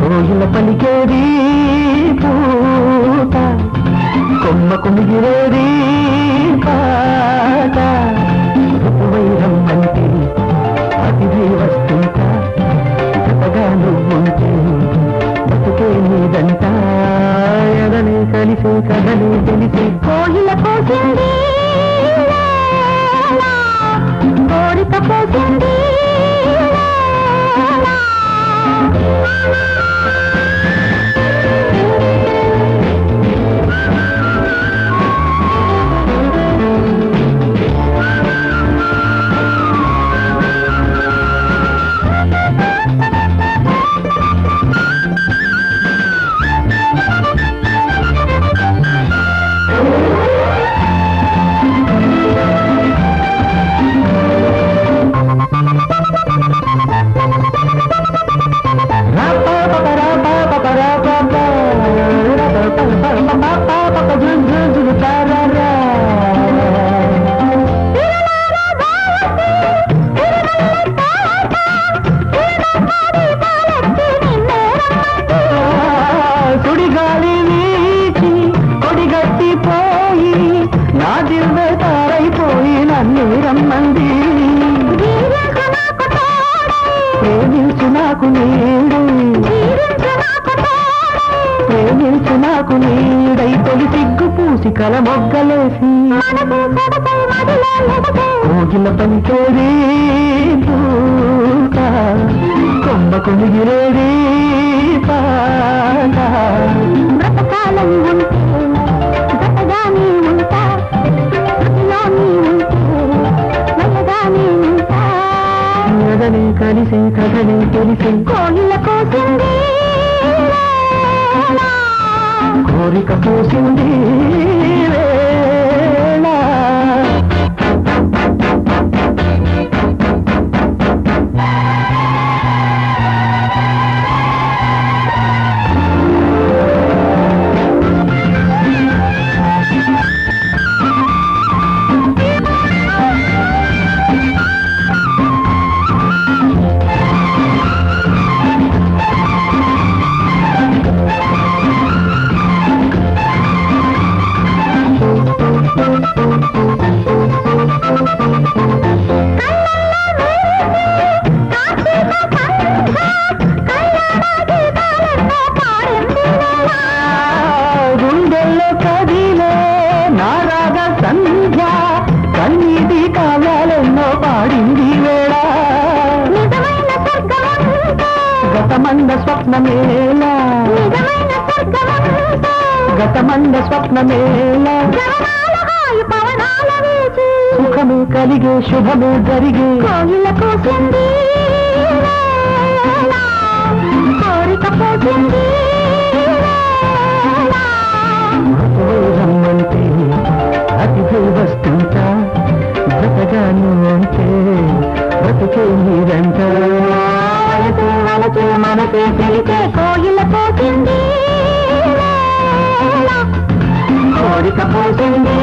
కోయిల పలికేది పూత కొమ్మ కొమిగిరేది పా బతుకే నీదంట కలిసి కథలు తెలిసి కోయిల కోసింది. నాకు నీడు. ప్రేమించు నాకు నీడై తొలి సిగ్గు పూసి కల మొగ్గలేసి కోగిల పలికేది కొమ్మకు మిగిలేది పాట. బ్రతకాలం ఉంటే కథని తెలిసి కోయిల కోసింది. కోరిక పూసింది కన్నీటి కావ్యాలెన్నో పాడింది వేళ. గతమంద స్వప్నమేలా గతమంద స్వప్నమేలా సుఖమే కలిగే శుభమే జరిగే. కోసింది కోకలితే కోయిల పోతుంది కోరిక పోతుంది